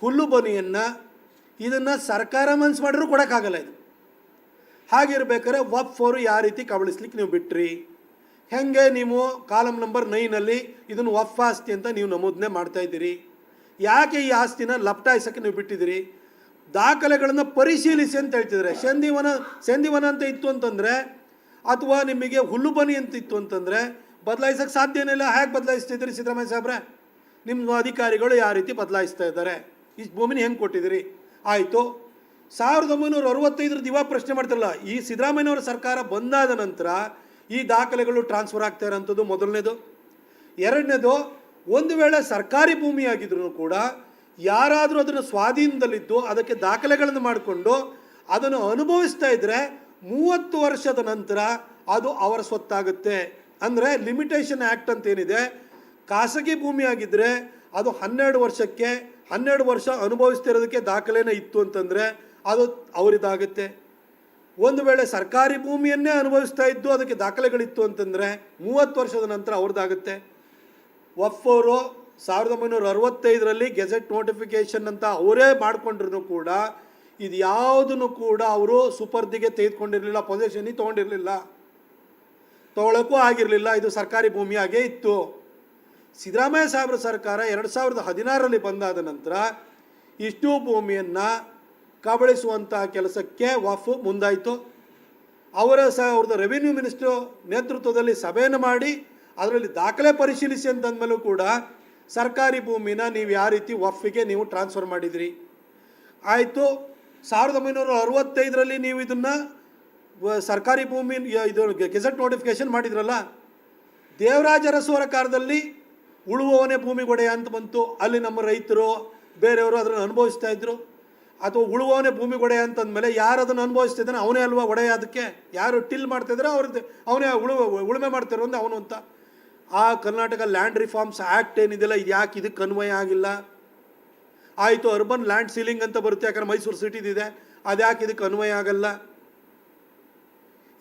ಹುಲ್ಲು ಬನಿಯನ್ನು ಇದನ್ನು ಸರ್ಕಾರ ಮನ್ಸು ಮಾಡಿದ್ರು ಕೊಡೋಕ್ಕಾಗಲ್ಲ ಇದು. ಹಾಗಿರ್ಬೇಕಾದ್ರೆ ವಫ್ ಫೋರ್ ಯಾವ ರೀತಿ ಕಬಳಿಸ್ಲಿಕ್ಕೆ ನೀವು ಬಿಟ್ರಿ? ಹೆಂಗೆ ನೀವು ಕಾಲಮ್ ನಂಬರ್ ನೈನಲ್ಲಿ ಇದನ್ನು ವಫ್ ಆಸ್ತಿ ಅಂತ ನೀವು ನಮೂದನೆ ಮಾಡ್ತಾ ಇದ್ದೀರಿ? ಯಾಕೆ ಈ ಆಸ್ತಿನ ಲಪ್ಟಾಯಿಸೋಕ್ಕೆ ನೀವು ಬಿಟ್ಟಿದ್ದೀರಿ? ದಾಖಲೆಗಳನ್ನು ಪರಿಶೀಲಿಸಿ ಅಂತ ಹೇಳ್ತಿದ್ರೆ, ಸಂಧಿವನ ಸಂಧಿವನ ಅಂತ ಇತ್ತು ಅಂತಂದರೆ, ಅಥವಾ ನಿಮಗೆ ಹುಲ್ಲುಬನಿ ಅಂತ ಇತ್ತು ಅಂತಂದರೆ, ಬದಲಾಯಿಸೋಕ್ಕೆ ಸಾಧ್ಯನೇ ಇಲ್ಲ. ಹೇಗೆ ಬದಲಾಯಿಸ್ತಿದ್ದೀರಿ ಸಿದ್ದರಾಮಯ್ಯ ಸಾಹೇಬ್ರೆ? ನಿಮ್ಮ ಅಧಿಕಾರಿಗಳು ಯಾವ ರೀತಿ ಬದಲಾಯಿಸ್ತಾ ಇದ್ದಾರೆ? ಈ ಭೂಮಿನ ಹೆಂಗೆ ಕೊಟ್ಟಿದ್ದೀರಿ? ಆಯಿತು. ಸಾವಿರದ ಒಂಬೈನೂರ ಅರವತ್ತೈದರ ದಿವಾ ಪ್ರಶ್ನೆ ಮಾಡ್ತಾರಲ್ಲ, ಈ ಸಿದ್ದರಾಮಯ್ಯನವರ ಸರ್ಕಾರ ಬಂದಾದ ನಂತರ ಈ ದಾಖಲೆಗಳು ಟ್ರಾನ್ಸ್ಫರ್ ಆಗ್ತಾ ಇರೋಂಥದ್ದು ಮೊದಲನೇದು. ಎರಡನೇದು, ಒಂದು ವೇಳೆ ಸರ್ಕಾರಿ ಭೂಮಿಯಾಗಿದ್ರು ಕೂಡ ಯಾರಾದರೂ ಅದನ್ನು ಸ್ವಾಧೀನದಲ್ಲಿದ್ದು ಅದಕ್ಕೆ ದಾಖಲೆಗಳನ್ನು ಮಾಡಿಕೊಂಡು ಅದನ್ನು ಅನುಭವಿಸ್ತಾ ಇದ್ದರೆ ಮೂವತ್ತು ವರ್ಷದ ನಂತರ ಅದು ಅವರ ಸ್ವತ್ತಾಗುತ್ತೆ. ಅಂದರೆ ಲಿಮಿಟೇಷನ್ ಆ್ಯಕ್ಟ್ ಅಂತ ಏನಿದೆ, ಖಾಸಗಿ ಭೂಮಿಯಾಗಿದ್ದರೆ ಅದು ಹನ್ನೆರಡು ವರ್ಷಕ್ಕೆ ಹನ್ನೆರಡು ವರ್ಷ ಅನುಭವಿಸ್ತಿರೋದಕ್ಕೆ ದಾಖಲೆನೇ ಇತ್ತು ಅಂತಂದರೆ ಅದು ಅವರಿದಾಗುತ್ತೆ. ಒಂದು ವೇಳೆ ಸರ್ಕಾರಿ ಭೂಮಿಯನ್ನೇ ಅನುಭವಿಸ್ತಾ ಇದ್ದು ಅದಕ್ಕೆ ದಾಖಲೆಗಳಿತ್ತು ಅಂತಂದರೆ ಮೂವತ್ತು ವರ್ಷದ ನಂತರ ಅವ್ರದ್ದಾಗುತ್ತೆ ಅವರು ಸಾವಿರದ ಒಂಬೈನೂರ ಅರವತ್ತೈದರಲ್ಲಿ ಗೆಜೆಟ್ ನೋಟಿಫಿಕೇಷನ್ ಅಂತ ಅವರೇ ಮಾಡಿಕೊಂಡ್ರು ಕೂಡ ಇದು ಯಾವುದನ್ನು ಕೂಡ ಅವರು ಸುಪರ್ದಿಗೆ ತೆಗೆದುಕೊಂಡಿರಲಿಲ್ಲ, ಪೊಸಿಷನಿಗೆ ತೊಗೊಂಡಿರಲಿಲ್ಲ. ತೊಗೊಳಕ್ಕೂ ಆಗಿರಲಿಲ್ಲ, ಇದು ಸರ್ಕಾರಿ ಭೂಮಿಯಾಗೇ ಇತ್ತು. ಸಿದ್ದರಾಮಯ್ಯ ಸಾಹೇಬ್ರ ಸರ್ಕಾರ ಎರಡು ಸಾವಿರದ ಹದಿನಾರರಲ್ಲಿ ಬಂದಾದ ನಂತರ ಇಷ್ಟು ಭೂಮಿಯನ್ನು ಕಬಳಿಸುವಂಥ ಕೆಲಸಕ್ಕೆ ವಫ್ ಮುಂದಾಯಿತು. ಅವರ ಸಹ ಅವ್ರದ್ದು ರೆವಿನ್ಯೂ ಮಿನಿಸ್ಟ್ರು ನೇತೃತ್ವದಲ್ಲಿ ಸಭೆಯನ್ನು ಮಾಡಿ ಅದರಲ್ಲಿ ದಾಖಲೆ ಪರಿಶೀಲಿಸಿ ಅಂತಂದಮೇಲೂ ಕೂಡ ಸರ್ಕಾರಿ ಭೂಮಿನ ನೀವು ಯಾವ ರೀತಿ ವಫ್ಗೆ ನೀವು ಟ್ರಾನ್ಸ್ಫರ್ ಮಾಡಿದಿರಿ. ಆಯಿತು, ಸಾವಿರದ ಒಂಬೈನೂರ ಅರವತ್ತೈದರಲ್ಲಿ ನೀವು ಇದನ್ನು ಸರ್ಕಾರಿ ಭೂಮಿ ಇದು ಗೆಜೆಟ್ ನೋಟಿಫಿಕೇಶನ್ ಮಾಡಿದ್ರಲ್ಲ. ದೇವರಾಜ ಅರಸುವರ ಕಾಲದಲ್ಲಿ ಉಳುವವನೇ ಭೂಮಿಗೊಡೆಯ ಅಂತ ಬಂತು. ಅಲ್ಲಿ ನಮ್ಮ ರೈತರು, ಬೇರೆಯವರು ಅದನ್ನು ಅನುಭವಿಸ್ತಾ ಇದ್ರು. ಅಥವಾ ಉಳುವವನೇ ಭೂಮಿ ಭೂಮಿಗೊಡೆಯ ಅಂತಂದಮೇಲೆ ಯಾರು ಅದನ್ನು ಅನುಭವಿಸ್ತಿದ್ದಾನೆ ಅವನೇ ಅಲ್ವಾ ಒಡೆಯ ಅದಕ್ಕೆ? ಯಾರು ಟಿಲ್ ಮಾಡ್ತಿದ್ರೆ ಅವ್ರದ್ದು. ಅವನೇ ಉಳು, ಉಳುಮೆ ಮಾಡ್ತಿರೋ ಅಂದ್ರೆ ಅವನು ಅಂತ. ಆ ಕರ್ನಾಟಕ ಲ್ಯಾಂಡ್ ರಿಫಾರ್ಮ್ಸ್ ಆ್ಯಕ್ಟ್ ಏನಿದೆಯಲ್ಲ, ಇದು ಯಾಕೆ ಇದಕ್ಕೆ ಅನ್ವಯ ಆಗಿಲ್ಲ? ಆಯಿತು ಅರ್ಬನ್ ಲ್ಯಾಂಡ್ ಸೀಲಿಂಗ್ ಅಂತ ಬರುತ್ತೆ, ಯಾಕಂದ್ರೆ ಮೈಸೂರು ಸಿಟಿದಿದೆ. ಅದು ಯಾಕೆ ಇದಕ್ಕೆ ಅನ್ವಯ ಆಗಲ್ಲ?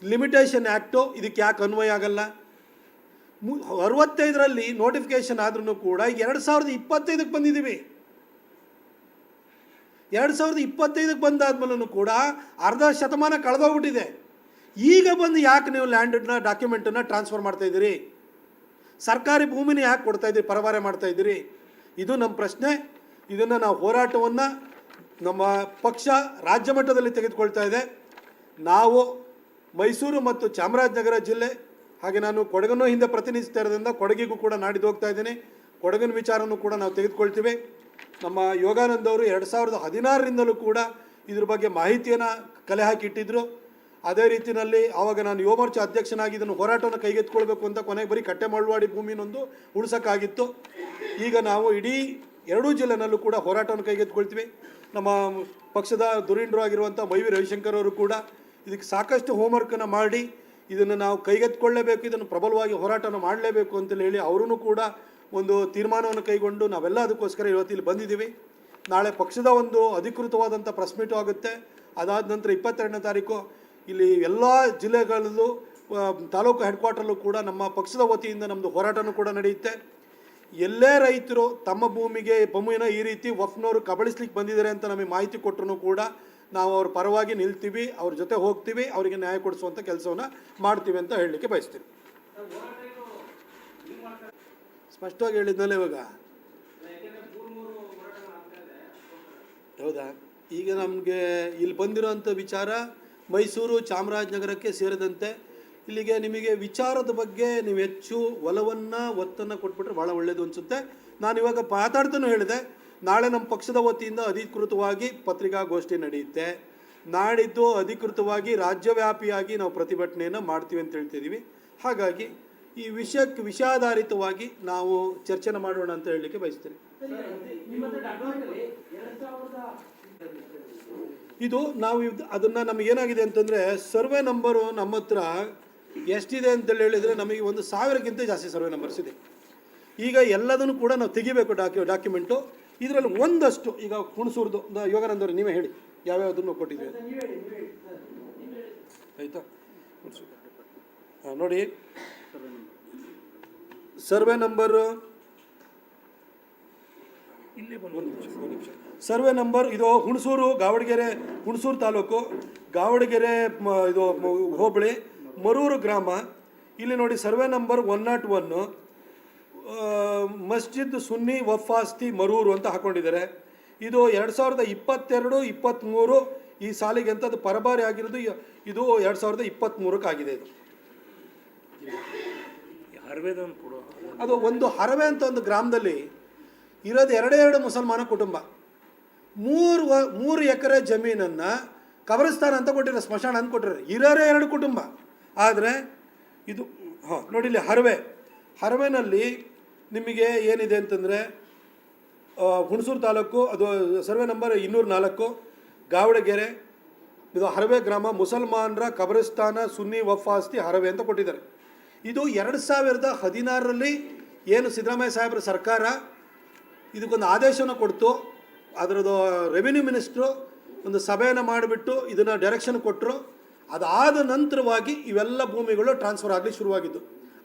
ಲಿಮಿಟೇಷನ್ ಆ್ಯಕ್ಟು ಇದಕ್ಕೆ ಯಾಕೆ ಅನ್ವಯ ಆಗಲ್ಲ? ಅರವತ್ತೈದರಲ್ಲಿ ನೋಟಿಫಿಕೇಷನ್ ಆದ್ರೂ ಕೂಡ ಎರಡು ಸಾವಿರದ ಇಪ್ಪತ್ತೈದಕ್ಕೆ ಬಂದಿದ್ದೀವಿ. ಎರಡು ಸಾವಿರದ ಇಪ್ಪತ್ತೈದಕ್ಕೆ ಬಂದಾದ್ಮೇಲೂ ಕೂಡ ಅರ್ಧ ಶತಮಾನ ಕಳೆದೋಗ್ಬಿಟ್ಟಿದೆ. ಈಗ ಬಂದು ಯಾಕೆ ನೀವು ಲ್ಯಾಂಡನ್ನ ಡಾಕ್ಯುಮೆಂಟನ್ನು ಟ್ರಾನ್ಸ್ಫರ್ ಮಾಡ್ತಾ ಇದ್ದೀರಿ? ಸರ್ಕಾರಿ ಭೂಮಿನ ಯಾಕೆ ಕೊಡ್ತಾ ಇದ್ದೀರಿ, ಪರವಾರೆ ಮಾಡ್ತಾ ಇದ್ದೀರಿ? ಇದು ನಮ್ಮ ಪ್ರಶ್ನೆ. ಇದನ್ನು ನಾವು ಹೋರಾಟವನ್ನು ನಮ್ಮ ಪಕ್ಷ ರಾಜ್ಯ ಮಟ್ಟದಲ್ಲಿ ತೆಗೆದುಕೊಳ್ತಾ ಇದೆ. ನಾವು ಮೈಸೂರು ಮತ್ತು ಚಾಮರಾಜನಗರ ಜಿಲ್ಲೆ ಹಾಗೆ ನಾನು ಕೊಡಗನ್ನು ಹಿಂದೆ ಪ್ರತಿನಿಧಿಸ್ತಾ ಇರೋದ್ರಿಂದ ಕೊಡಗಿಗೂ ಕೂಡ ನಾಡಿದ್ದು ಹೋಗ್ತಾ ಇದ್ದೇನೆ. ಕೊಡಗಿನ ವಿಚಾರನೂ ಕೂಡ ನಾವು ತೆಗೆದುಕೊಳ್ತೀವಿ. ನಮ್ಮ ಯೋಗಾನಂದ್ ಅವರು ಎರಡು ಸಾವಿರದ ಹದಿನಾರರಿಂದಲೂ ಕೂಡ ಇದ್ರ ಬಗ್ಗೆ ಮಾಹಿತಿಯನ್ನು ಕಲೆ ಹಾಕಿಟ್ಟಿದ್ರು. ಅದೇ ರೀತಿಯಲ್ಲಿ ಆವಾಗ ನಾನು ಯುವ ಮೋರ್ಚಾ ಅಧ್ಯಕ್ಷನಾಗಿ ಇದನ್ನು ಹೋರಾಟವನ್ನು ಕೈಗೆತ್ತಿಕೊಳ್ಬೇಕು ಅಂತ ಕೊನೆಗೆ ಬರೀ ಕಟ್ಟೆ ಮಳವಾಡಿ ಭೂಮಿನೊಂದು ಉಳಿಸೋಕ್ಕಾಗಿತ್ತು. ಈಗ ನಾವು ಇಡೀ ಎರಡೂ ಜಿಲ್ಲೆನಲ್ಲೂ ಕೂಡ ಹೋರಾಟವನ್ನು ಕೈಗೆತ್ತಿಕೊಳ್ತೀವಿ. ನಮ್ಮ ಪಕ್ಷದ ಧುರೀಣರು ಆಗಿರುವಂಥ ವಿ ರವಿಶಂಕರ್ ಅವರು ಕೂಡ ಇದಕ್ಕೆ ಸಾಕಷ್ಟು ಹೋಮ್ವರ್ಕನ್ನು ಮಾಡಿ ಇದನ್ನು ನಾವು ಕೈಗೆತ್ತಿಕೊಳ್ಳಲೇಬೇಕು ಇದನ್ನು ಪ್ರಬಲವಾಗಿ ಹೋರಾಟವನ್ನು ಮಾಡಲೇಬೇಕು ಅಂತೇಳಿ ಹೇಳಿ ಅವರೂ ಕೂಡ ಒಂದು ತೀರ್ಮಾನವನ್ನು ಕೈಗೊಂಡು ನಾವೆಲ್ಲ ಅದಕ್ಕೋಸ್ಕರ ಇವತ್ತು ಇಲ್ಲಿ ಬಂದಿದ್ದೀವಿ. ನಾಳೆ ಪಕ್ಷದ ಒಂದು ಅಧಿಕೃತವಾದಂಥ ಪ್ರೆಸ್ ಮೀಟು ಆಗುತ್ತೆ. ಅದಾದ ನಂತರ ಇಪ್ಪತ್ತೆರಡನೇ ತಾರೀಕು ಇಲ್ಲಿ ಎಲ್ಲ ಜಿಲ್ಲೆಗಳಲ್ಲೂ ತಾಲೂಕು ಹೆಡ್ ಕ್ವಾರ್ಟರ್ಲ್ಲೂ ಕೂಡ ನಮ್ಮ ಪಕ್ಷದ ವತಿಯಿಂದ ನಮ್ಮದು ಹೋರಾಟನೂ ಕೂಡ ನಡೆಯುತ್ತೆ. ಎಲ್ಲೇ ರೈತರು ತಮ್ಮ ಭೂಮಿಗೆ, ಭೂಮಿನ ಈ ರೀತಿ ವಫ್ನವರು ಕಬಳಿಸ್ಲಿಕ್ಕೆ ಬಂದಿದ್ದಾರೆ ಅಂತ ನಮಗೆ ಮಾಹಿತಿ ಕೊಟ್ಟರು ಕೂಡ ನಾವು ಅವ್ರ ಪರವಾಗಿ ನಿಲ್ತೀವಿ, ಅವ್ರ ಜೊತೆ ಹೋಗ್ತೀವಿ, ಅವರಿಗೆ ನ್ಯಾಯ ಕೊಡಿಸುವಂಥ ಕೆಲಸವನ್ನು ಮಾಡ್ತೀವಿ ಅಂತ ಹೇಳಲಿಕ್ಕೆ ಬಯಸ್ತೀವಿ. ಸ್ಪಷ್ಟವಾಗಿ ಹೇಳಿದ್ನಲ್ಲ ಇವಾಗ? ಹೌದಾ? ಈಗ ನಮಗೆ ಇಲ್ಲಿ ಬಂದಿರೋಂಥ ವಿಚಾರ ಮೈಸೂರು ಚಾಮರಾಜನಗರಕ್ಕೆ ಸೇರಿದಂತೆ ಇಲ್ಲಿಗೆ ನಿಮಗೆ ವಿಚಾರದ ಬಗ್ಗೆ ನೀವು ಹೆಚ್ಚು ಒಲವನ್ನು, ಒತ್ತನ್ನು ಕೊಟ್ಬಿಟ್ರೆ ಭಾಳ ಒಳ್ಳೆಯದು ಅನಿಸುತ್ತೆ. ನಾನು ಇವಾಗ ಮಾತಾಡ್ತಾನೂ ಹೇಳಿದೆ. ನಾಳೆ ನಮ್ಮ ಪಕ್ಷದ ವತಿಯಿಂದ ಅಧಿಕೃತವಾಗಿ ಪತ್ರಿಕಾಗೋಷ್ಠಿ ನಡೆಯುತ್ತೆ. ನಾಡಿದ್ದು ಅಧಿಕೃತವಾಗಿ ರಾಜ್ಯವ್ಯಾಪಿಯಾಗಿ ನಾವು ಪ್ರತಿಭಟನೆಯನ್ನು ಮಾಡ್ತೀವಿ ಅಂತ ಹೇಳ್ತಿದ್ದೀವಿ ಹಾಗಾಗಿ ಈ ವಿಷಯಕ್ಕೆ ವಿಷಯಾಧಾರಿತವಾಗಿ ನಾವು ಚರ್ಚೆನ ಮಾಡೋಣ ಅಂತ ಹೇಳಲಿಕ್ಕೆ ಬಯಸ್ತೀನಿ. ಇದು ನಾವು ಅದನ್ನು ನಮಗೇನಾಗಿದೆ ಅಂತಂದರೆ ಸರ್ವೆ ನಂಬರು ನಮ್ಮ ಹತ್ರ ಎಷ್ಟಿದೆ ಅಂತೇಳಿ ಹೇಳಿದರೆ ನಮಗೆ ಒಂದು ಸಾವಿರಕ್ಕಿಂತ ಜಾಸ್ತಿ ಸರ್ವೆ ನಂಬರ್ಸ್ ಇದೆ. ಈಗ ಎಲ್ಲದನ್ನು ಕೂಡ ನಾವು ತೆಗಿಬೇಕು ಡಾಕ್ಯು ಡಾಕ್ಯುಮೆಂಟು. ಇದರಲ್ಲಿ ಒಂದಷ್ಟು ಈಗ ಹುಣಸೂರ್ದು ದ- ಯೋಗಾನಂದವ್ರು ನೀವೇ ಹೇಳಿ ಯಾವ್ಯಾವುದನ್ನು ಕೊಟ್ಟಿದ್ದೀವಿ ಆಯಿತಾ? ಹಾಂ ನೋಡಿ. ಸರ್ವೆ ನಂಬರ್ ಸರ್ವೆ ನಂಬರ್ ಇದು ಹುಣಸೂರು ಗಾವಡಗೆರೆ ಹುಣಸೂರು ತಾಲೂಕು ಗಾವಡಗೆರೆ ಇದು ಹೋಬಳಿ ಮರೂರು ಗ್ರಾಮ. ಇಲ್ಲಿ ನೋಡಿ survey number one not one ಮಸ್ಜಿದ್ ಸುನ್ನಿ ವಫಾಸ್ತಿ ಮರೂರು ಅಂತ ಹಾಕೊಂಡಿದ್ದಾರೆ. ಇದು ಎರಡು ಸಾವಿರದ ಇಪ್ಪತ್ತೆರಡು ಇಪ್ಪತ್ತ್ಮೂರು ಈ ಸಾಲಿಗೆ ಅಂಥದ್ದು ಪರಬಾರಿ ಆಗಿರೋದು ಇದು ಎರಡು ಸಾವಿರದ ಇಪ್ಪತ್ತ್ಮೂರಕ್ಕೆ ಆಗಿದೆ ಇದು. ಅದು ಒಂದು ಹರವೆ ಅಂತ ಒಂದು ಗ್ರಾಮದಲ್ಲಿ ಇರೋದು ಎರಡೇ ಎರಡು ಮುಸಲ್ಮಾನ ಕುಟುಂಬ. ಮೂರು ವ- ಮೂರು ಎಕರೆ ಜಮೀನನ್ನು ಕಬರಸ್ಥಾನ ಅಂತ ಕೊಟ್ಟಿರೋ ಸ್ಮಶಾನ ಅಂತ ಕೊಟ್ಟಿರೋ ಇರೋರೇ ಎರಡು ಕುಟುಂಬ. ಆದರೆ ಇದು ಹಾಂ ನೋಡಿ ಇಲ್ಲಿ ಹರವೆ. ಹರವೆನಲ್ಲಿ ನಿಮಗೆ ಏನಿದೆ ಅಂತಂದರೆ ಹುಣಸೂರು ತಾಲೂಕು, ಅದು ಸರ್ವೆ ನಂಬರ್ ಇನ್ನೂರು ನಾಲ್ಕು, ಗಾವಡಗೆರೆ, ಇದು ಹರವೆ ಗ್ರಾಮ, ಮುಸಲ್ಮಾನರ ಕಬರಿಸ್ತಾನ ಸುನ್ನಿ ವಫಾಸ್ತಿ ಹರವೆ ಅಂತ ಕೊಟ್ಟಿದ್ದಾರೆ. ಇದು ಎರಡು ಸಾವಿರದ ಹದಿನಾರರಲ್ಲಿ ಏನು ಸಿದ್ದರಾಮಯ್ಯ ಸಾಹೇಬರ ಸರ್ಕಾರ ಇದಕ್ಕೊಂದು ಆದೇಶವನ್ನು ಕೊಡ್ತು, ಅದರದ್ದು ರೆವಿನ್ಯೂ ಮಿನಿಸ್ಟ್ರು ಒಂದು ಸಭೆಯನ್ನು ಮಾಡಿಬಿಟ್ಟು ಇದನ್ನು ಡೈರೆಕ್ಷನ್ ಕೊಟ್ಟರು ಅದಾದ ನಂತರವಾಗಿ ಇವೆಲ್ಲ ಭೂಮಿಗಳು ಟ್ರಾನ್ಸ್ಫರ್ ಆಗಲಿ ಶುರುವಾಗಿದ್ದು.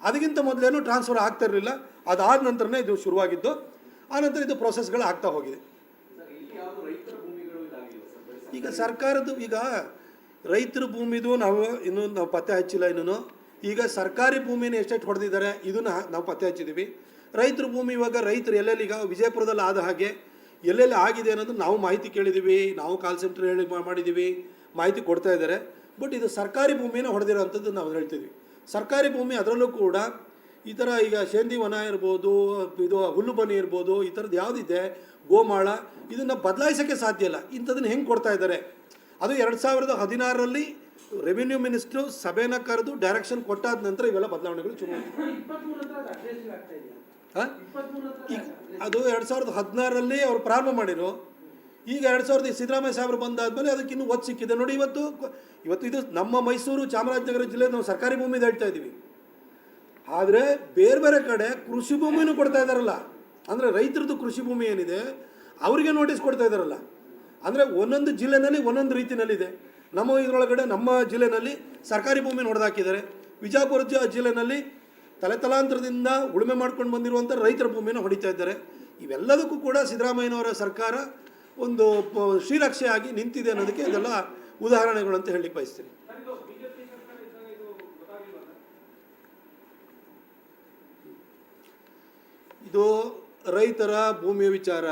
ಅದಕ್ಕಿಂತ ಮೊದಲೇನು ಟ್ರಾನ್ಸ್ಫರ್ ಆಗ್ತಾ ಇರಲಿಲ್ಲ. ಅದಾದ ನಂತರನೇ ಇದು ಶುರುವಾಗಿದ್ದು ಆನಂತರ ಇದು ಪ್ರೊಸೆಸ್ಗಳು ಆಗ್ತಾ ಹೋಗಿದೆ. ಈಗ ಸರ್ಕಾರದ್ದು, ಈಗ ರೈತರ ಭೂಮಿದು ನಾವು ಇನ್ನೂ ನಾವು ಪತ್ತೆ ಹಚ್ಚಿಲ್ಲ ಇನ್ನೂ ಈಗ ಸರ್ಕಾರಿ ಭೂಮಿನ ಎಷ್ಟೆಷ್ಟು ಹೊಡೆದಿದ್ದಾರೆ, ಇದನ್ನ ನಾವು ಪತ್ತೆ ಹಚ್ಚಿದ್ದೀವಿ ರೈತರ ಭೂಮಿ ಇವಾಗ ರೈತರು ಎಲ್ಲೆಲ್ಲಿ ಈಗ ವಿಜಯಪುರದಲ್ಲಿ ಆದ ಹಾಗೆ ಎಲ್ಲೆಲ್ಲಿ ಆಗಿದೆ ಅನ್ನೋದು ನಾವು ಮಾಹಿತಿ ಕೇಳಿದ್ದೀವಿ ನಾವು ಕಾಲ್ ಸೆಂಟರ್ ಹೇಳಿ ಮಾಡಿದ್ದೀವಿ ಮಾಹಿತಿ ಕೊಡ್ತಾ ಇದ್ದಾರೆ. ಬಟ್ ಇದು ಸರ್ಕಾರಿ ಭೂಮಿನ ಹೊಡೆದಿರೋಂಥದ್ದು ನಾವು ಹೇಳ್ತೀವಿ ಸರ್ಕಾರಿ ಭೂಮಿ ಅದರಲ್ಲೂ ಕೂಡ ಈ ಥರ ಈಗ ಶೇಂದಿ ವನ ಇರ್ಬೋದು, ಇದು ಹುಲ್ಲು ಬನಿ ಇರ್ಬೋದು, ಈ ಥರದ್ದು ಯಾವುದಿದೆ, ಗೋಮಾಳ, ಇದನ್ನು ಬದಲಾಯಿಸೋಕ್ಕೆ ಸಾಧ್ಯ ಇಲ್ಲ. ಇಂಥದನ್ನು ಹೆಂಗೆ ಕೊಡ್ತಾ ಇದ್ದಾರೆ? ಅದು ಎರಡು ಸಾವಿರದ ಹದಿನಾರರಲ್ಲಿ ರೆವಿನ್ಯೂ ಮಿನಿಸ್ಟ್ರು ಸಭೆನ ಕರೆದು ಡೈರೆಕ್ಷನ್ ಕೊಟ್ಟಾದ ನಂತರ ಇವೆಲ್ಲ ಬದಲಾವಣೆಗಳು ಶುರು ಅದು ಎರಡು ಸಾವಿರದ ಹದಿನಾರರಲ್ಲಿ ಅವರು ಪ್ರಾರಂಭ ಮಾಡಿರು. ಈಗ ಎರಡು ಸಾವಿರದ ಸಿದ್ದರಾಮಯ್ಯ ಸಾಹೇಬರು ಬಂದಾದ್ಮೇಲೆ ಅದಕ್ಕೆ ಇನ್ನೂ ಒತ್ತು ಸಿಕ್ಕಿದೆ. ನೋಡಿ, ಇವತ್ತು ಇವತ್ತು ಇದು ನಮ್ಮ ಮೈಸೂರು ಚಾಮರಾಜನಗರ ಜಿಲ್ಲೆ ನಾವು ಸರ್ಕಾರಿ ಭೂಮಿ ಹೇಳ್ತಾ ಇದ್ದೀವಿ. ಆದರೆ ಬೇರೆ ಬೇರೆ ಕಡೆ ಕೃಷಿ ಭೂಮಿನೂ ಕೊಡ್ತಾ ಇದ್ದಾರಲ್ಲ ಅಂದರೆ ರೈತರದ್ದು ಕೃಷಿ ಭೂಮಿ ಏನಿದೆ, ಅವರಿಗೆ ನೋಟಿಸ್ ಕೊಡ್ತಾ ಇದ್ದಾರಲ್ಲ ಅಂದರೆ ಒಂದೊಂದು ಜಿಲ್ಲೆನಲ್ಲಿ ಒಂದೊಂದು ರೀತಿಯಲ್ಲಿದೆ ನಮ್ಮ ಇದರೊಳಗಡೆ ನಮ್ಮ ಜಿಲ್ಲೆನಲ್ಲಿ ಸರ್ಕಾರಿ ಭೂಮಿ ಹೊಡೆದಾಕಿದ್ದಾರೆ ವಿಜಯಪುರ ಜಿಲ್ಲೆನಲ್ಲಿ ತಲೆ ತಲಾಂತರದಿಂದ ಉಳುಮೆ ಮಾಡ್ಕೊಂಡು ಬಂದಿರುವಂಥ ರೈತರ ಭೂಮಿನ ಹೊಡಿತಾ ಇದ್ದಾರೆ. ಇವೆಲ್ಲದಕ್ಕೂ ಕೂಡ ಸಿದ್ದರಾಮಯ್ಯನವರ ಸರ್ಕಾರ ಒಂದು ಶ್ರೀರಕ್ಷೆಯಾಗಿ ನಿಂತಿದೆ ಅನ್ನೋದಕ್ಕೆ ಇದೆಲ್ಲ ಉದಾಹರಣೆಗಳು ಅಂತ ಹೇಳಿ ಬಯಸ್ತೀನಿ. ಇದು ರೈತರ ಭೂಮಿಯ ವಿಚಾರ,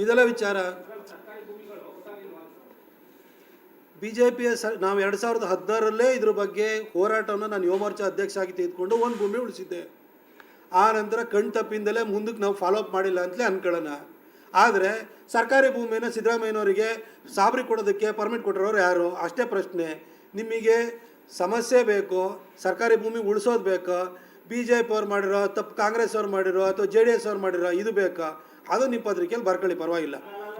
ಇದೆಲ್ಲ ವಿಚಾರ. ಬಿ ಜೆ ಪಿಯ ಸ, ನಾವು ಎರಡು ಸಾವಿರದ ಹದಿನಾರಲ್ಲೇ ಇದ್ರ ಬಗ್ಗೆ ಹೋರಾಟವನ್ನು ನಾನು ಯುವ ಮೋರ್ಚಾ ಅಧ್ಯಕ್ಷ ಆಗಿ ತೆಗೆದುಕೊಂಡು ಒಂದು ಭೂಮಿ ಉಳಿಸಿದ್ದೆ. ಆ ನಂತರ ಕಣ್ ತಪ್ಪಿಂದಲೇ ಮುಂದಕ್ಕೆ ನಾವು ಫಾಲೋ ಅಪ್ ಮಾಡಿಲ್ಲ ಅಂತಲೇ ಅನ್ಕೊಳ್ಳೋಣ. ಆದರೆ ಸರ್ಕಾರಿ ಭೂಮಿಯನ್ನು ಸಿದ್ದರಾಮಯ್ಯನವರಿಗೆ ಸಾಬರಿ ಕೊಡೋದಕ್ಕೆ ಪರ್ಮಿಟ್ ಕೊಟ್ಟಿರೋರು ಯಾರು? ಅಷ್ಟೇ ಪ್ರಶ್ನೆ. ನಿಮಗೆ ಸಮಸ್ಯೆ ಬೇಕು, ಸರ್ಕಾರಿ ಭೂಮಿ ಉಳಿಸೋದು ಬೇಕಾ ಬಿ ಜೆ ಪಿ ಅವ್ರು ಮಾಡಿರೋ, ತಪ್ಪು ಕಾಂಗ್ರೆಸ್ ಅವ್ರು ಮಾಡಿರೋ, ಅಥವಾ ಜೆ ಡಿ ಎಸ್ ಅವ್ರು ಮಾಡಿರೋ, ಇದು ಬೇಕಾ? ಅದು ನಿಮ್ಮ ಪತ್ರಿಕೆಯಲ್ಲಿ ಬರ್ಕೊಳ್ಳಿ, ಪರವಾಗಿಲ್ಲ.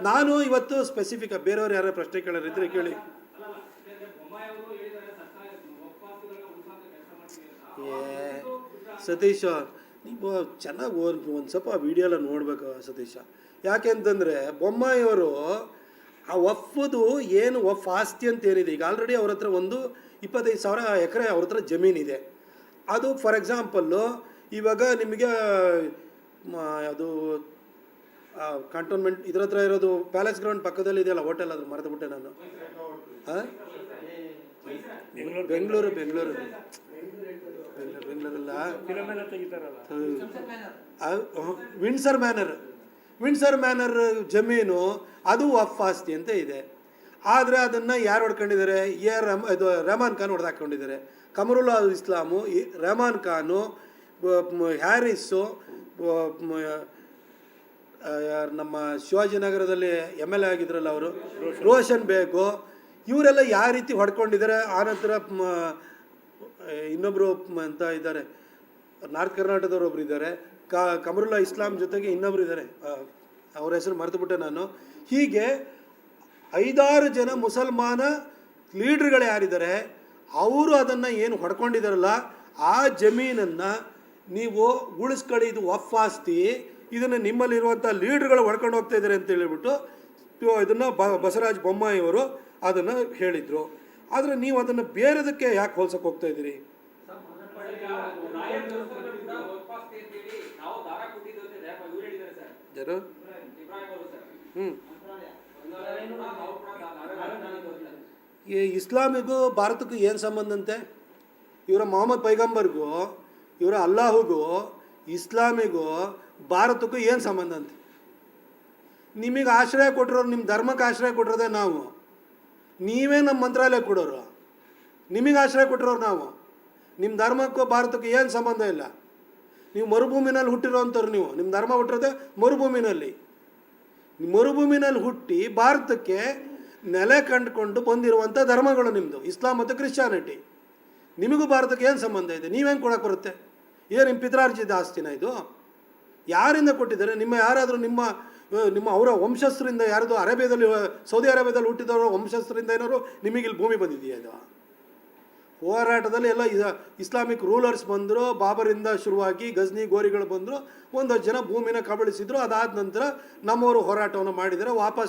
ನಾನು ಇವತ್ತು ಸ್ಪೆಸಿಫಿಕ್ ಬೇರೆಯವ್ರು ಯಾರು ಪ್ರಶ್ನೆ ಕೇಳೋರಿದ್ರೆ ಕೇಳಿ. ಏ, ಸತೀಶ, ನೀವು ಚೆನ್ನಾಗಿ ಒಂದು ಒಂದು ಸ್ವಲ್ಪ ವಿಡಿಯೋ ಎಲ್ಲ ನೋಡ್ಬೇಕು ಸತೀಶ. ಯಾಕೆಂತಂದರೆ ಬೊಮ್ಮಾಯಿಯವರು ಆ ವಫ್ದು ಏನು ಒಫ್ ಆಸ್ತಿ ಅಂತ ಏನಿದೆ? ಈಗ ಆಲ್ರೆಡಿ ಅವ್ರ ಹತ್ರ ಒಂದು ಇಪ್ಪತ್ತೈದು ಸಾವಿರ ಎಕರೆ ಅವ್ರ ಹತ್ರ ಜಮೀನಿದೆ. ಅದು ಫಾರ್ ಎಕ್ಸಾಂಪಲ್ಲು ಇವಾಗ ನಿಮಗೆ ಅದು ಕಂಟೋನ್ಮೆಂಟ್ ಇದ್ರ ಹತ್ರ ಇರೋದು ಪ್ಯಾಲೇಸ್ ಗ್ರೌಂಡ್ ಪಕ್ಕದಲ್ಲಿ ಇದೆಯಲ್ಲ ಹೋಟೆಲ್ ಅದು ಮರೆತುಬಿಟ್ಟೆ ನಾನು. ಬೆಂಗಳೂರು. ಬೆಂಗಳೂರು ಬೆಂಗಳೂರು. ಬೆಂಗಳೂರು ಬೆಂಗಳೂರಲ್ಲ? ವಿನ್ಸರ್ ಮ್ಯಾನರ್ ವಿನ್ಸರ್ ಮ್ಯಾನರ್ ಜಮೀನು ಅದು ವಫ್ ಆಸ್ತಿ ಅಂತ ಇದೆ. ಆದರೆ ಅದನ್ನು ಯಾರು ಹೊಡ್ಕೊಂಡಿದ್ದಾರೆ? ಎ ರಮ್ ಇದು ರಹಮಾನ್ ಖಾನ್ ಹೊಡೆದಾಕೊಂಡಿದ್ದಾರೆ ಕಮರುಲ್ಲಾ ಇಸ್ಲಾಮು ರೆಹಮಾನ್ ಖಾನು ಹ್ಯಾರಿಸ್ಸು ನಮ್ಮ ಶಿವಾಜಿನಗರದಲ್ಲಿ ಎಂ ಎಲ್ ಎ ಆಗಿದ್ರಲ್ಲ ಅವರು, ರೋಷನ್ ಬೇಗು, ಇವರೆಲ್ಲ ಯಾವ ರೀತಿ ಹೊಡ್ಕೊಂಡಿದ್ದಾರೆ? ನಂತರ ಇನ್ನೊಬ್ಬರು ಅಂತ ಇದ್ದಾರೆ. ನಾರ್ತ್ ಕರ್ನಾಟಕದವ್ರು ಒಬ್ರು ಇದ್ದಾರೆ. ಕ ಕಮರುಲ್ಲಾ ಇಸ್ಲಾಂ ಜೊತೆಗೆ ಇನ್ನೊಬ್ರು ಇದ್ದಾರೆ. ಅವ್ರ ಹೆಸರು ಮರೆತುಬಿಟ್ಟೆ ನಾನು. ಹೀಗೆ ಐದಾರು ಜನ ಮುಸಲ್ಮಾನ ಲೀಡ್ರ್ಗಳು ಯಾರಿದ್ದಾರೆ? ಅವರು ಅದನ್ನು ಏನು ಹೊಡ್ಕೊಂಡಿದ್ದಾರಲ್ಲ ಆ ಜಮೀನನ್ನು ನೀವು ಉಳಿಸ್ಕೊಳ್ಳಿ ಇದು ವಫ್ ಆಸ್ತಿ ಇದನ್ನು ನಿಮ್ಮಲ್ಲಿರುವಂಥ ಲೀಡ್ರ್ಗಳು ಹೊಡ್ಕೊಂಡು ಹೋಗ್ತಾ ಇದ್ದಾರೆ ಅಂತ ಹೇಳಿಬಿಟ್ಟು ಇದನ್ನು ಬ ಬಸವರಾಜ ಬೊಮ್ಮಾಯಿಯವರು ಅದನ್ನು ಹೇಳಿದರು. ಆದರೆ ನೀವು ಅದನ್ನು ಬೇರೆದಕ್ಕೆ ಯಾಕೆ ಹೋಲ್ಸಕ್ಕೆ ಹೋಗ್ತಾ ಇದ್ದೀರಿ? ಹ್ಞೂ ಈ ಇಸ್ಲಾಮಿಗೂ ಭಾರತಕ್ಕೂ ಏನು ಸಂಬಂಧ ಅಂತೆ? ಇವರ ಮೊಹಮ್ಮದ್ ಪೈಗಂಬರ್ಗೂ, ಇವರ ಅಲ್ಲಾಹುಗೂ, ಇಸ್ಲಾಮಿಗೂ, ಭಾರತಕ್ಕೂ ಏನು ಸಂಬಂಧ ಅಂತೆ? ನಿಮಗೆ ಆಶ್ರಯ ಕೊಟ್ಟಿರೋರು ನಿಮ್ಮ ಧರ್ಮಕ್ಕೆ ಆಶ್ರಯ ಕೊಟ್ಟಿರೋದೇ ನಾವು. ನೀವೇ ನಮ್ಮ ಮಂತ್ರಾಲಯ ಕೊಡೋರು. ನಿಮಗೆ ಆಶ್ರಯ ಕೊಟ್ಟಿರೋರು ನಾವು. ನಿಮ್ಮ ಧರ್ಮಕ್ಕೂ ಭಾರತಕ್ಕೂ ಏನು ಸಂಬಂಧ ಇಲ್ಲ? ನೀವು ಮರುಭೂಮಿನಲ್ಲಿ ಹುಟ್ಟಿರೋಂಥವ್ರು ನೀವು. ನಿಮ್ಮ ಧರ್ಮ ಹುಟ್ಟಿರೋದೇ ಮರುಭೂಮಿನಲ್ಲಿ. ಮರುಭೂಮಿನಲ್ಲಿ ಹುಟ್ಟಿ ಭಾರತಕ್ಕೆ ನೆಲೆ ಕಂಡುಕೊಂಡು ಬಂದಿರುವಂಥ ಧರ್ಮಗಳು ನಿಮ್ಮದು ಇಸ್ಲಾಂ ಮತ್ತು ಕ್ರಿಶ್ಚಾನಿಟಿ ನಿಮಗೂ ಭಾರತಕ್ಕೆ ಏನು ಸಂಬಂಧ ಇದೆ? ನೀವೇನು ಕೊಡಕ್ಕೆ ಬರುತ್ತೆ? ಏನು ನಿಮ್ಮ ಪಿತ್ರಾರ್ಜಿತ ಆಸ್ತಿನ ಇದು? ಯಾರಿಂದ ಕೊಟ್ಟಿದ್ದಾರೆ? ನಿಮ್ಮ ಯಾರಾದರೂ ನಿಮ್ಮ ನಿಮ್ಮ ಅವರ ವಂಶಸ್ಥರಿಂದ ಯಾರದು ಅರೇಬಿಯಾದಲ್ಲಿ ಸೌದಿ ಅರೇಬಿಯಾದಲ್ಲಿ ಹುಟ್ಟಿದವರ ವಂಶಸ್ಥರಿಂದ ಏನಾದ್ರು ನಿಮಗೆ ಇಲ್ಲಿ ಭೂಮಿ ಬಂದಿದೆಯಾ ಇದು? ಹೋರಾಟದಲ್ಲಿ ಎಲ್ಲ ಇಸ್ಲಾಮಿಕ್ ರೂಲರ್ಸ್ ಬಂದರು, ಬಾಬರಿಂದ ಶುರುವಾಗಿ ಗಜ್ನಿ ಗೋರಿಗಳು ಬಂದರು ಒಂದಷ್ಟು ಜನ ಭೂಮಿನ ಕಬಳಿಸಿದ್ರು, ಅದಾದ ನಂತರ ನಮ್ಮವರು ಹೋರಾಟವನ್ನು ಮಾಡಿದರೆ ವಾಪಸ್